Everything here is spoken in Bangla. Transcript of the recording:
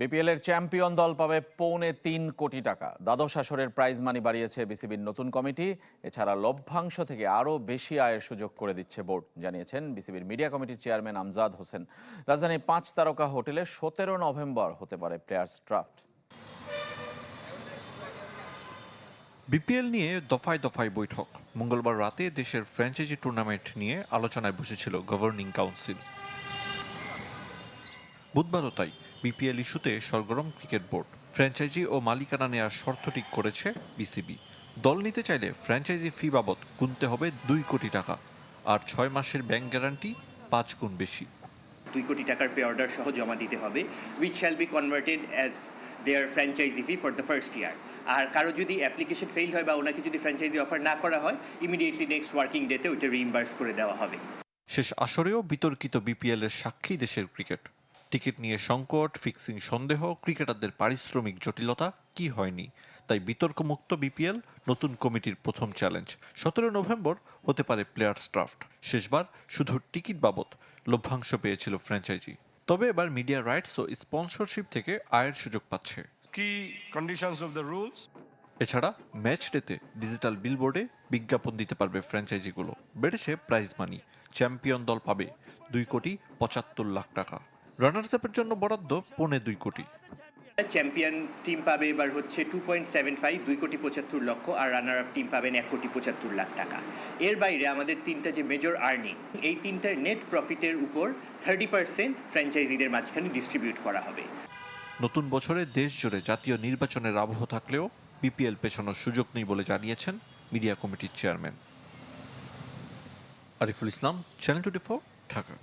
বিপিএল এর চ্যাম্পিয়ন দল পাবে পৌনে তিন কোটি টাকা। দ্বাদশ আসরের প্রাইজ মানি বাড়িয়েছে বিসিবির নতুন কমিটি। এছাড়া লভ্যাংশ থেকে আরও বেশি আয়ের সুযোগ করে দিচ্ছে বোর্ড, জানিয়েছেন বিসিবির মিডিয়া কমিটির চেয়ারম্যান আমজাদ হোসেন। রাজধানীর পাঁচ তারকা হোটেলে সতেরো নভেম্বর হতে পারে প্লেয়ার্স ড্রাফট বিপিএল নিয়ে দফায় দফায় বৈঠক। মঙ্গলবার রাতে দেশের ফ্র্যাঞ্চাইজি টুর্নামেন্ট নিয়ে আলোচনায় বসেছিল গভর্নিং কাউন্সিল বুধবারও তাই। বিপিএল ইস্যুতে সরগরম ক্রিকেট বোর্ড। ফ্র্যাঞ্চাইজি ও মালিকানা নেওয়ার শর্ত ঠিক করেছে বিসিবি। দল নিতে চাইলে ফ্র্যাঞ্চাইজি ফি বাবদ গুনতে হবে দুই কোটি টাকা। আর ছয় মাসের ব্যাংক গ্যারান্টি পাঁচ গুণ বেশি। দুই কোটি টাকার পে অর্ডার সহ জমা দিতে হবে which shall be converted as their franchise fee for the first year আর কারও যদি অ্যাপ্লিকেশন ফেল হয় বা ওনাকে যদি ফ্র্যাঞ্চাইজি অফার না করা হয় ইমিডিয়েটলি নেক্সট ওয়ার্কিং ডেতে ওইটা রিইম্বার্স করে দেওয়া হবে। শেষ আসরেও বিতর্কিত বিপিএল এর সাক্ষী দেশের ক্রিকেট। টিকিট নিয়ে সংকট ফিক্সিং সন্দেহ ক্রিকেটারদের পারিশ্রমিক জটিলতা কি হয়নি? তাই বিতর্কমুক্ত বিপিএল নতুন কমিটির প্রথম চ্যালেঞ্জ। সতেরো নভেম্বর হতে পারে প্লেয়ার্স ড্রাফট। শেষবার শুধু টিকিট বাবদ লভ্যাংশ পেয়েছিল ফ্র্যাঞ্চাইজি। তবে এবার মিডিয়া রাইটস ও স্পন্সরশিপ থেকে আয়ের সুযোগ পাচ্ছে। Key conditions of the rules. এছাড়া ম্যাচ ডেতে ডিজিটাল বিলবোর্ডে বিজ্ঞাপন দিতে পারবে ফ্র্যাঞ্চাইজিগুলো। বেড়েছে প্রাইজ মানি। চ্যাম্পিয়ন দল পাবে দুই কোটি পঁচাত্তর লাখ টাকা। রানার্স আপের জন্য বরাদ্দ পৌনে দুই কোটি। চ্যাম্পিয়ন টিম পাবে এবার হচ্ছে টু পয়েন্ট সেভেন ফাইভ দুই কোটি পঁচাত্তর লক্ষ আর রানার আপ টিম পাবেন এক কোটি পঁচাত্তর লাখ টাকা। এর বাইরে আমাদের তিনটা যে মেজর আর্নিং এই তিনটার নেট প্রফিটের উপর থার্টি পার্সেন্ট ফ্র্যাঞ্চাইজিদের মাঝখানে ডিস্ট্রিবিউট করা হবে। নতুন বছরে দেশ জুড়ে জাতীয় নির্বাচনের আবহ থাকলেও বিপিএল পেছানোর সুযোগ নেই বলে জানিয়েছেন মিডিয়া কমিটির chairman. Ariful Islam channel twenty Dhaka.